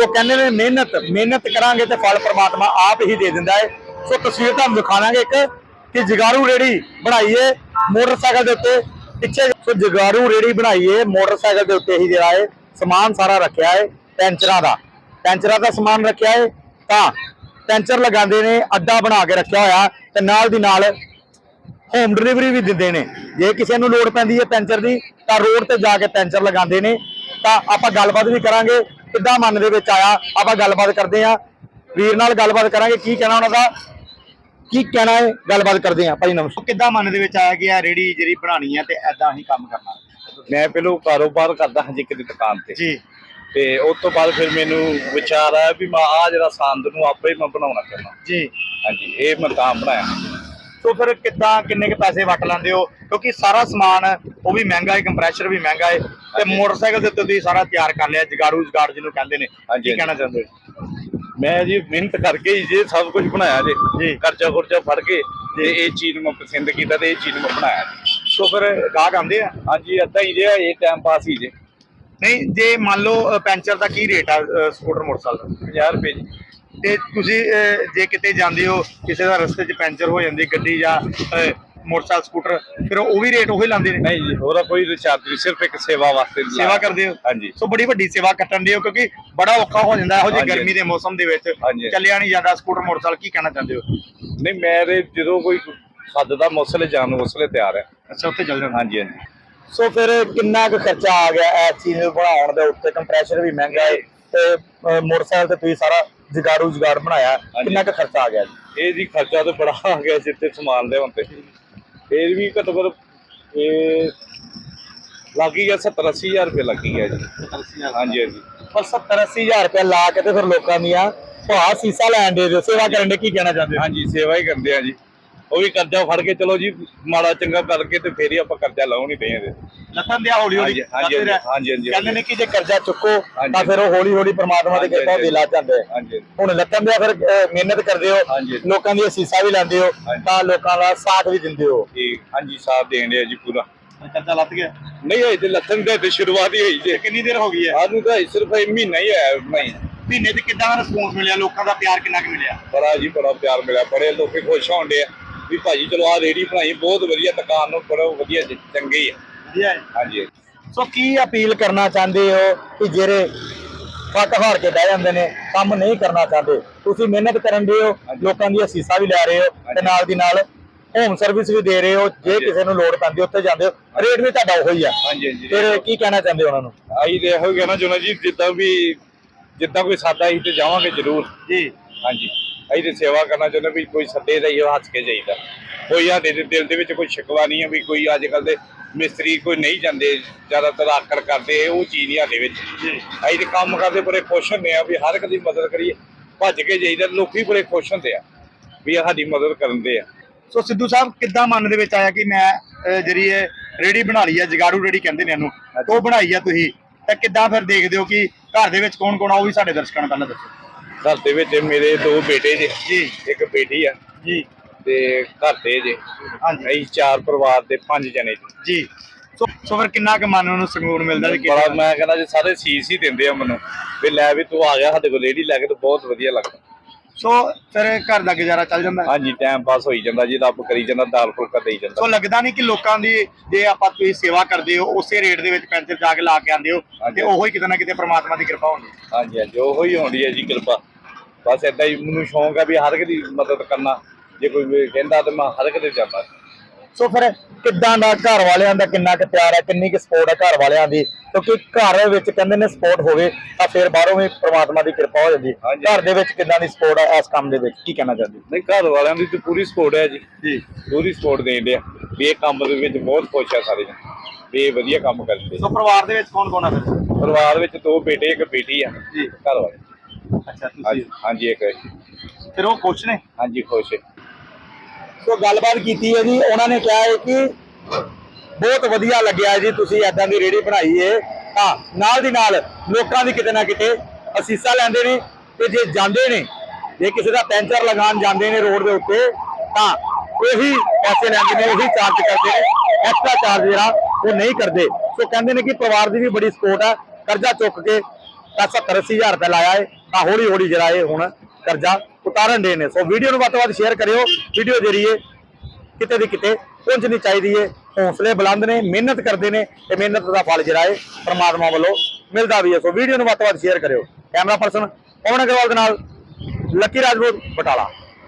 ਸੋ ਕਹਿੰਦੇ ਨੇ ਮਿਹਨਤ ਮਿਹਨਤ ਕਰਾਂਗੇ ਤੇ ਫਲ ਪ੍ਰਮਾਤਮਾ ਆਪ ਹੀ ਦੇ ਦਿੰਦਾ ਹੈ। ਸੋ ਤਸਵੀਰ ਤੁਹਾਨੂੰ ਦਿਖਾਵਾਂਗੇ ਇੱਕ ਕਿ ਜਗਾਰੂ ਰੇੜੀ ਬਣਾਈਏ ਮੋਟਰਸਾਈਕਲ ਦੇ ਉੱਤੇ। ਪਿੱਛੇ ਸੋ ਜਗਾਰੂ ਰੇੜੀ ਬਣਾਈਏ, ਮੋਟਰਸਾਈਕਲ ਦੇ ਉੱਤੇ ਹੀ ਜਿਹੜਾ ਹੈ, ਸਮਾਨ ਸਾਰਾ ਰੱਖਿਆ ਹੈ ਪੈਂਚਰਾਂ ਦਾ। ਪੈਂਚਰਾਂ ਦਾ ਸਮਾਨ ਰੱਖਿਆ ਹੈ ਤਾਂ ਪੈਂਚਰ ਲਗਾਉਂਦੇ ਨੇ, ਅੱਡਾ ਬਣਾ ਕੇ ਰੱਖਿਆ ਹੋਇਆ ਤੇ ਨਾਲ ਦੀ ਨਾਲ ਹੋਮ ਡਿਲੀਵਰੀ ਵੀ ਦਿੰਦੇ ਨੇ। ਜੇ ਕਿਸੇ ਨੂੰ ਲੋੜ ਪੈਂਦੀ ਹੈ ਪੈਂਚਰ ਦੀ, ਤਾਂ ਰੋਡ ਤੇ ਜਾ ਕੇ ਪੈਂਚਰ ਲਗਾਉਂਦੇ ਨੇ। ਤਾਂ ਆਪਾਂ ਗੱਲਬਾਤ ਵੀ ਕਰਾਂਗੇ। ਕਿੱਦਾਂ ਮਨ ਦੇ ਵਿੱਚ ਆਇਆ? ਆਪਾਂ ਗੱਲਬਾਤ ਕਰਦੇ ਹਾਂ। ਵੀਰ ਨਾਲ ਗੱਲਬਾਤ ਕਰਾਂਗੇ। ਕੀ ਕਹਿਣਾ ਉਹਨਾਂ ਦਾ? ਕੀ ਕਹਿਣਾ ਹੈ? ਗੱਲਬਾਤ ਕਰਦੇ ਹਾਂ। ਭਾਈ ਨਮਸਕਾਰ ਕਿੱਦਾਂ ਮਨ ਦੇ ਵਿੱਚ ਆਇਆ ਕਿ ਇਹ ਰੇੜੀ ਜਿਹੜੀ ਬਣਾਣੀ ਹੈ ਤੇ ਐਦਾਂ ਹੀ ਕੰਮ ਕਰਨਾ? ਮੈਂ ਪਹਿਲੋਂ ਕਾਰੋਬਾਰ ਕਰਦਾ ਹਾਂ ਜੀ ਕਿਤੇ ਦੁਕਾਨ ਤੇ। ਜੀ। ਤੇ ਉਸ ਤੋਂ ਬਾਅਦ ਫਿਰ ਮੈਨੂੰ ਵਿਚਾਰ ਆਇਆ ਵੀ ਮੈਂ ਆ ਜਿਹੜਾ ਸੰਦ ਨੂੰ ਆਪੇ ਮੈਂ ਬਣਾਉਣਾ ਚਾਹੁੰਦਾ। ਜੀ। ਹਾਂਜੀ ਇਹ ਮੈਂ ਤਾਂ ਬਣਾਇਆ। ਸੋ ਫਿਰ ਕਿੱਦਾਂ ਕਿੰਨੇ ਕੁ ਪੈਸੇ ਵਟ ਲੈਂਦੇ ਹੋ? ਕਿਉਂਕਿ ਸਾਰਾ ਸਮਾਨ ਉਹ ਵੀ ਮਹਿੰਗਾ ਹੈ ਕੰਪਰੈਸ਼ਰ ਵੀ ਮਹਿੰਗਾ ਹੈ ਤੇ ਮੋਟਰਸਾਈਕਲ ਦੇ ਉੱਤੇ ਤੁਸੀਂ ਸਾਰਾ ਤਿਆਰ ਕਰ ਲਿਆ ਜਗਾਰੂ ਜਗਾੜ ਜਿਹਨੂੰ ਕਹਿੰਦੇ ਨੇ। ਕੀ ਕਹਿਣਾ ਚਾਹੁੰਦੇ ਮੈਂ ਜੀ ਮਿਹਨਤ ਕਰਕੇ ਹੀ ਜੇ ਸਭ ਕੁਝ ਬਣਾਇਆ ਜੇ। ਖਰਚਾ ਖੁਰਚਾ ਫੜ ਕੇ ਤੇ ਇਹ ਚੀਜ਼ ਨੂੰ ਮੈਂ ਪਸੰਦ ਕੀਤਾ ਤੇ ਇਹ ਚੀਜ਼ ਨੂੰ ਮੈਂ ਬਣਾਇਆ। ਸੋ ਫਿਰ ਗਾਹਕ ਆਉਂਦੇ ਆ? ਹਾਂਜੀ ਅੱਧਾ ਹੀ ਜੇ ਇਹ ਟਾਈਮ ਪਾਸ ਹੀ ਜੇ। ਨਹੀਂ ਜੇ ਮੰਨ ਲਓ ਪੈਂਚਰ ਦਾ ਕੀ ਰੇਟ ਆ ਸਕੂਟਰ ਮੋਟਰਸਾਈਕਲ ਦਾ? 50 ਰੁਪਏ ਜੀ। ਤੇ ਤੁਸੀਂ ਜੇ ਕਿਤੇ ਜਾਂਦੇ ਹੋ ਕਿਸੇ ਦਾ ਰਸਤੇ 'ਚ ਪੈਂਚਰ ਹੋ ਜਾਂਦੀ ਗੱਡੀ ਜਾਂ ਮੋਟਰਸਾਈਕਲ ਸਕੂਟਰ ਫਿਰ ਉਹ ਵੀ ਰੇਟ ਉਹੀ ਲਾਉਂਦੇ ਨੇ? ਨਹੀਂ ਜੀ ਹੋਰ ਕੋਈ ਰਿਚਾਰਜ ਨਹੀਂ ਸਿਰਫ ਇੱਕ ਸੇਵਾ ਵਾਸਤੇ ਸੇਵਾ ਕਰਦੇ ਹੋ? ਹਾਂਜੀ। ਸੋ ਬੜੀ ਵੱਡੀ ਸੇਵਾ ਕੱਟਣ ਦੇ ਹੋ ਕਿਉਂਕਿ ਬੜਾ ਔਖਾ ਹੋ ਜਾਂਦਾ ਇਹੋ ਜਿਹੀ। ਗਰਮੀ ਦੇ ਮੌਸਮ ਦੇ ਵਿੱਚ। ਚੱਲਿਆ ਨਹੀਂ ਜਾਂਦਾ ਸਕੂਟਰ ਮੋਟਰਸਾਈਕਲ ਕੀ ਕਹਿਣਾ ਚਾਹੁੰਦੇ ਹੋ? ਨਹੀਂ ਮੇਰੇ ਜਦੋਂ ਕੋਈ ਸੱਦ ਦਾ ਮੌਸਲੇ ਜਾਣ ਨੂੰ ਉਸਲੇ ਤਿਆਰ ਹੈ ਅੱਛਾ ਉੱਥੇ ਚੱਲ ਜਾਂਦਾ ਹਾਂਜੀ ਹਾਂਜੀ। ਸੋ ਫਿਰ ਕਿੰਨਾ ਕੁ ਖਰਚਾ ਆ ਗਿਆ ਇਸ ਚੀਜ਼ ਨੂੰ ਬਣਾਉਣ ਦੇ ਉੱਤੇ? ਕੰਪਰੈਸ਼ਰ ਵੀ ਮਹਿੰਗਾ ਹੈ ਤੇ ਮੋਟਰਸਾਈਕਲ ਤੇ ਤੁਸੀਂ ਸਾਰਾ ਜਗਾੜੂ ਜਗਾੜ ਬਣਾਇਆ ਕਿੰਨਾ ਕੁ ਖਰਚਾ ਆ ਗਿਆ ਜੀ। ਇਹ ਜੀ ਖਰਚਾ ਤਾਂ ਬੜਾ ਆ ਗਿਆ ਜਿੱਤੇ ਸਮਾਨ ਦੇ ਹੁੰਦੇ ਇਹ ਵੀ ਘੱਟੋ ਘੱਟ ਇਹ ਲੱਗ ਗਿਆ 70 80 ਹਜ਼ਾਰ ਰੁਪਏ ਲੱਗ ਗਿਆ ਜੀ। ਹਾਂਜੀ ਹਾਂਜੀ। ਪਰ 70 80 ਹਜ਼ਾਰ ਰੁਪਏ ਲਾ ਕੇ ਤੇ ਫਿਰ ਲੋਕਾਂ ਦੀਆਂ ਭਾਅ ਸੀਸਾ ਲੈਣ ਦੇ ਦਿਓ ਸੇਵਾ ਕਰਨ ਦੇ ਕੀ ਕਹਿਣਾ ਚਾਹੁੰਦੇ ਹੋ? ਹਾਂਜੀ ਸੇਵਾ ਹੀ ਕਰਦੇ ਆ ਜੀ। ਉਹ ਵੀ ਕਰਜ਼ਾ ਫੜ ਕੇ ਚਲੋ ਜੀ ਮਾੜਾ ਚੰਗਾ ਕਰਕੇ ਤੇ ਫੇਰ ਹੀ ਆਪਾਂ ਕਰਜ਼ਾ ਲਾਉਣ ਨਹੀਂ ਦੇ ਇਹਦੇ। ਦਿਆ ਹੌਲੀ ਹੌਲੀ। ਹਾਂਜੀ, ਹਾਂਜੀ। ਹਾਂਜੀ, ਕਹਿੰਦੇ ਨੇ ਕਿ ਜੇ ਕਰਜ਼ਾ ਚੁੱਕੋ। ਤਾਂ ਫਿਰ ਉਹ ਹੌਲੀ ਹੌਲੀ ਪ੍ਰਮਾਤਮਾ ਦੀ ਕਿਰਪਾ ਜਾਂਦੇ ਆ। ਹਾਂਜੀ। ਹੁਣ ਲੱਥਨ ਦਿਆ ਫਿਰ ਮਿਹਨਤ ਕਰਦੇ ਹੋ। ਲੋਕਾਂ ਦੀ ਸੀਸਾ ਵੀ ਲੈਂਦੇ ਹੋ। ਤਾਂ ਲੋਕਾਂ ਦਾ ਸਾਥ ਵੀ ਦਿੰਦੇ ਹੋ। ਠੀਕ ਹਾਂਜੀ ਸਾਥ ਦੇਣ ਡਿਆ ਜੀ ਪੂਰਾ। ਕਰਜ਼ਾ ਲੱਥ ਗਿਆ। ਨਹੀਂ ਹੋਈ ਤੇ ਲੱਥਣ ਦੇ ਤੇ ਸ਼ੁਰੂਆਤ ਹੀ ਹੋਈ ਜੇ। ਕਿੰਨੀ ਦੇਰ ਹੋ ਗਈ ਹੈ? ਸਾਨੂੰ ਤਾਂ ਸਿਰਫ ਮਹੀਨਾ ਹੀ ਆਇਆ ਨਹੀਂ ਮਹੀਨੇ 'ਚ ਕਿੰਨਾ ਰਿਸਪੌਂਸ ਮਿਲਿਆ? ਲੋਕਾਂ ਦਾ ਪਿਆਰ ਕਿੰਨਾ ਕੁ ਮਿਲਿਆ? ਬੜਾ ਜੀ ਬੜਾ ਪਿਆਰ ਮਿਲਿਆ ਬੜੇ ਲੋਕੀ ਖੁਸ਼ ਹੋਣ ਡੇ ਆ। ਵੀ ਭਾਜੀ ਚਲੋ ਆ ਰੇੜੀ ਬਣਾਈ ਬਹੁਤ ਵਧੀਆ ਦੁਕਾਨ ਨੂੰ ਬੜਾ ਵਧੀਆ ਜੀ, ਚੰਗੀ ਆ। ਵਧੀਆ ਹੈ। ਹਾਂਜੀ ਸੋ ਕੀ ਅਪੀਲ ਕਰਨਾ ਚਾਹੁੰਦੇ ਹੋ ਕਿ ਜਿਹੜੇ ਫੱਟ ਹਾਰ ਕੇ ਬਹਿ ਜਾਂਦੇ ਨੇ ਕੰਮ ਨਹੀਂ ਕਰਨਾ ਚਾਹੁੰਦੇ? ਤੁਸੀਂ ਮਿਹਨਤ ਕਰਨ ਦੇ ਹੋ ਲੋਕਾਂ ਦੀ ਅਸੀਸਾਂ ਵੀ ਲੈ ਰਹੇ ਹੋ ਤੇ ਨਾਲ ਦੀ ਨਾਲ ਹੋਮ ਸਰਵਿਸ ਵੀ ਦੇ ਰਹੇ ਹੋ ਜੇ। ਕਿਸੇ ਨੂੰ ਲੋੜ ਪੈਂਦੀ ਉੱਥੇ ਜਾਂਦੇ ਹੋ। ਰੇਟ ਵੀ ਤੁਹਾਡਾ ਉਹੀ ਆ। ਹਾਂਜੀ ਹਾਂਜੀ। ਫਿਰ ਕੀ ਕਹਿਣਾ ਚਾਹੁੰਦੇ ਹੋ ਉਹਨਾਂ ਨੂੰ? ਆਈ ਇਹੋ ਕਹਿਣਾ ਚਾਹੁੰਦਾ ਜੀ ਜਿੱਦਾਂ ਵੀ ਜਿੱਦਾਂ ਕੋਈ ਸਾਦਾ ਹੀ ਤੇ ਜਾਵਾਂਗੇ ਜ਼ਰੂਰ। ਜੀ। ਹਾਂਜੀ। ਅਸੀਂ ਤੇ ਸੇਵਾ ਕਰਨਾ ਚਾਹੁੰਦੇ ਵੀ ਕੋਈ ਸੱਦੇ ਦਾ ਹੀ ਹੱਸ ਕੇ ਜਾਈਦਾ। ਕੋਈ ਸਾਡੇ ਦੇ ਦਿਲ ਦੇ ਵਿੱਚ ਕੋਈ ਸ਼ਿਕਵਾ ਨਹੀਂ ਹੈ ਵੀ ਕੋਈ ਅੱਜ ਕੱਲ ਦੇ ਮਿਸਤਰੀ ਕੋਈ ਨਹੀਂ ਜਾਂਦੇ ਜ਼ਿਆਦਾਤਰ ਆਕੜ ਕਰਦੇ ਉਹ ਚੀਜ਼ ਨਹੀਂ ਸਾਡੇ ਵਿੱਚ। ਅਸੀਂ ਤੇ ਕੰਮ ਕਰਦੇ ਬੜੇ ਖੁਸ਼ ਹੁੰਦੇ ਆ ਵੀ ਹਰ ਇੱਕ ਦੀ ਮਦਦ ਕਰੀਏ ਭੱਜ ਕੇ ਜਾਈਦਾ ਲੋਕੀ ਬੜੇ ਖੁਸ਼ ਹੁੰਦੇ ਆ ਵੀ ਇਹ ਸਾਡੀ ਮਦਦ ਕਰਨ ਦੇ ਆ। ਸੋ ਸਿੱਧੂ ਸਾਹਿਬ ਕਿੱਦਾਂ ਮਨ ਦੇ ਵਿੱਚ ਆਇਆ ਕਿ ਮੈਂ ਜਿਹੜੀ ਇਹ ਰੇੜੀ ਬਣਾ ਲਈ ਹੈ ਜਗਾਰੂ ਰੇੜੀ ਕਹਿੰਦੇ ਨੇ ਇਹਨੂੰ ਉਹ ਬਣਾਈ ਆ ਤੁਸੀਂ? ਤਾਂ ਕਿੱਦਾਂ ਫਿਰ ਦੇਖਦੇ ਹੋ ਕਿ ਘਰ ਦੇ ਵਿੱਚ ਕੌਣ ਕੌਣ ਆ ਉਹ ਵੀ ਸਾਡੇ ਦਰਸ਼ਕਾਂ ਨੂੰ ਪਹਿਲਾਂ ਦੱਸੋ। ਘਰ ਦੇ ਵਿੱਚ ਮੇਰੇ ਦੋ ਬੇਟੇ ਜੇ। ਜੀ। ਇੱਕ ਬੇਟੀ ਆ। ਜੀ। ਤੇ ਘਰ ਦੇ ਜੇ। ਹਾਂਜੀ। ਅਸੀਂ ਚਾਰ ਪਰਿਵਾਰ ਦੇ ਪੰਜ ਜਣੇ ਜੀ। ਜੀ। ਸੋ ਸੋ ਫਿਰ ਕਿੰਨਾ ਕੁ ਮਨ ਨੂੰ ਸਕੂਨ ਮਿਲਦਾ ਜੀ ਬੜਾ ਮੈਂ ਕਹਿੰਦਾ ਜੀ ਸਾਰੇ ਸੀਸ ਹੀ ਦਿੰਦੇ ਆ ਮੈਨੂੰ। ਵੀ ਲੈ ਵੀ ਤੂੰ ਆ ਗਿਆ ਸਾਡੇ ਕੋਲ ਰੇੜੀ ਲੈ ਕੇ ਤੇ ਬਹੁਤ ਵਧੀਆ ਲੱਗਦਾ। ਸੋ ਫਿਰ ਘਰ ਦਾ ਗੁਜ਼ਾਰਾ ਚੱਲ ਜਾਂਦਾ। ਹੈ। ਹਾਂਜੀ ਟਾਈਮ ਪਾਸ ਹੋਈ ਜਾਂਦਾ ਜੀ ਰੱਬ ਕਰੀ ਜਾਂਦਾ ਦਾਲ ਫੁਲਕਾ ਦੇਈ ਸੋ ਜਾਂਦਾ ਲੱਗਦਾ ਨਹੀਂ ਕਿ ਲੋਕਾਂ ਦੀ ਜੇ ਆਪਾਂ ਤੁਸੀਂ ਸੇਵਾ ਕਰਦੇ ਹੋ ਉਸੇ ਰੇਟ ਦੇ ਵਿੱਚ ਪੈਂਚਰ ਜਾ ਕੇ ਲਾ ਕੇ ਆਉਂਦੇ ਹੋ ਹਾਂਜੀ। ਤੇ ਉਹੀ ਕਿਤੇ ਨਾ ਕਿਤੇ ਪ੍ਰਮਾਤਮਾ ਦੀ ਕਿਰਪਾ ਹੁੰਦੀ ਹੈ। ਹਾਂਜੀ ਹਾਂਜੀ ਉਹੋ ਹੀ ਹੋਣੀ ਹੈ ਜੀ ਕਿਰਪਾ। ਬਸ ਏਦਾਂ ਹੀ ਮੈਨੂੰ ਸ਼ੌਂਕ ਆ ਵੀ ਹਰ ਇੱਕ ਦੀ ਮਦਦ ਕਰਨਾ। ਜੇ ਕੋਈ ਵੀ ਕਹਿੰਦਾ ਤੇ ਮੈਂ ਹਰ ਇੱਕ ਦੇ ਜਾਂਦਾ। ਸੋ ਫਿਰ ਕਿੱਦਾਂ ਦਾ ਘਰ ਵਾਲਿਆਂ ਦਾ ਕਿੰਨਾ ਕੁ ਪਿਆਰ ਹੈ ਕਿੰਨੀ ਕੁ ਸਪੋਰਟ ਹੈ ਘਰ ਵਾਲਿਆਂ ਦੀ? ਕਿਉਂਕਿ ਘਰ ਵਿੱਚ ਕਹਿੰਦੇ ਨੇ ਸਪੋਰਟ ਹੋਵੇ ਤਾਂ ਫਿਰ ਬਾਹਰੋਂ ਵੀ ਪ੍ਰਮਾਤਮਾ ਦੀ ਕਿਰਪਾ ਹੋ ਜਾਂਦੀ। ਹਾਂਜੀ। ਘਰ ਦੇ ਵਿੱਚ ਕਿੰਨਾ ਦੀ ਸਪੋਰਟ ਹੈ ਇਸ ਕੰਮ ਦੇ ਵਿੱਚ? ਕੀ ਕਹਿਣਾ ਚਾਹੁੰਦੇ ਨਹੀਂ ਘਰ ਵਾਲਿਆਂ ਦੀ ਤੇ ਪੂਰੀ ਸਪੋਰਟ ਹੈ ਜੀ। ਜੀ। ਪੂਰੀ ਸਪੋਰਟ ਦੇਣ ਆ ਵੀ ਇਹ ਕੰਮ ਦੇ ਵਿੱਚ ਬਹੁਤ ਖੁਸ਼ ਆ ਸਾਰੇ ਜਣੇ। ਵੀ ਇਹ ਵਧੀਆ ਕੰਮ ਕਰਦੇ। ਸੋ ਪਰਿਵਾਰ ਦੇ ਵਿੱਚ ਕੌਣ ਕੌਣ ਹੈ ਫਿਰ? ਪਰਿਵਾਰ ਵਿੱਚ ਦੋ ਬੇਟੇ ਇੱਕ ਬੇਟੀ ਆ। ਜੀ। ਘਰ ਵਾਲੇ। ਅੱਛਾ ਹਾਂਜੀ ਹਾਂਜੀ ਇੱਕ ਫਿਰ ਉਹ ਖੁਸ਼ ਨੇ? ਹਾਂਜੀ ਖੁਸ਼ ਹੈ। ਸੋ ਗੱਲਬਾਤ ਕੀਤੀ ਹੈ ਜੀ, ਉਹਨਾਂ ਨੇ ਕਿਹਾ ਹੈ ਕਿ ਬਹੁਤ ਵਧੀਆ ਲੱਗਿਆ ਜੀ, ਤੁਸੀਂ ਐਦਾਂ ਦੀ ਰੇੜੀ ਬਣਾਈ ਹੈ ਹਾਂ, ਨਾਲ ਦੀ ਨਾਲ ਲੋਕਾਂ ਦੀ ਕਿਤੇ ਨਾ ਕਿਤੇ ਅਸੀਸਾਂ ਲੈਂਦੇ ਨੇ ਤੇ ਜੇ ਜਾਂਦੇ ਨੇ, ਜੇ ਕਿਸੇ ਦਾ ਪੈਂਚਰ ਲਗਾਉਣ ਜਾਂਦੇ ਨੇ ਰੋਡ ਦੇ ਉੱਤੇ, ਤਾਂ ਉਹੀ ਪੈਸੇ ਲੈਂਦੇ ਨੇ, ਉਹੀ ਚਾਰਜ ਕਰਦੇ ਨੇ। ਐਕਸਟਰਾ ਚਾਰਜ ਜਿਹੜਾ, ਉਹ ਨਹੀਂ ਕਰਦੇ। ਸੋ ਕਹਿੰਦੇ ਨੇ ਕਿ ਪਰਿਵਾਰ ਦੀ ਵੀ ਬੜੀ ਸਪੋਰਟ ਹੈ ਕਰਜ਼ਾ ਚੁੱਕ ਕੇ ਤਾਂ 70 ਅੱਸੀ ਹਜ਼ਾਰ ਰੁਪਏ ਲਾਇਆ ਹੈ ਤਾਂ ਹੌਲੀ ਹੌਲੀ ਜਿਹੜਾ ਇਹ ਹੁਣ ਕਰਜ਼ਾ ਉਤਾਰਨ ਦੇ ਨੇ। ਸੋ ਵੀਡੀਓ ਨੂੰ ਵੱਧ ਤੋਂ ਵੱਧ ਸ਼ੇਅਰ ਕਰਿਓ। ਵੀਡੀਓ ਜਰੀਏ ਕਿਤੇ ਦੀ ਕਿਤੇ ਪਹੁੰਚਣੀ ਚਾਹੀਦੀ ਹੈ ਹੌਸਲੇ ਬੁਲੰਦ ਨੇ, ਮਿਹਨਤ ਕਰਦੇ ਨੇ ਤੇ ਮਿਹਨਤ ਦਾ ਫਲ ਜਿਹੜਾ ਹੈ ਪਰਮਾਤਮਾ ਵੱਲੋਂ ਮਿਲਦਾ ਵੀ ਹੈ ਸੋ ਵੀਡੀਓ ਨੂੰ ਵੱਧ ਤੋਂ ਵੱਧ ਸ਼ੇਅਰ ਕਰਿਓ। ਕੈਮਰਾ ਪਰਸਨ, ਪਵਨ ਅਗਰਵਾਲ ਦੇ ਨਾਲ, ਲੱਕੀ ਰਾਜਪੂਤ, ਬਟਾਲਾ।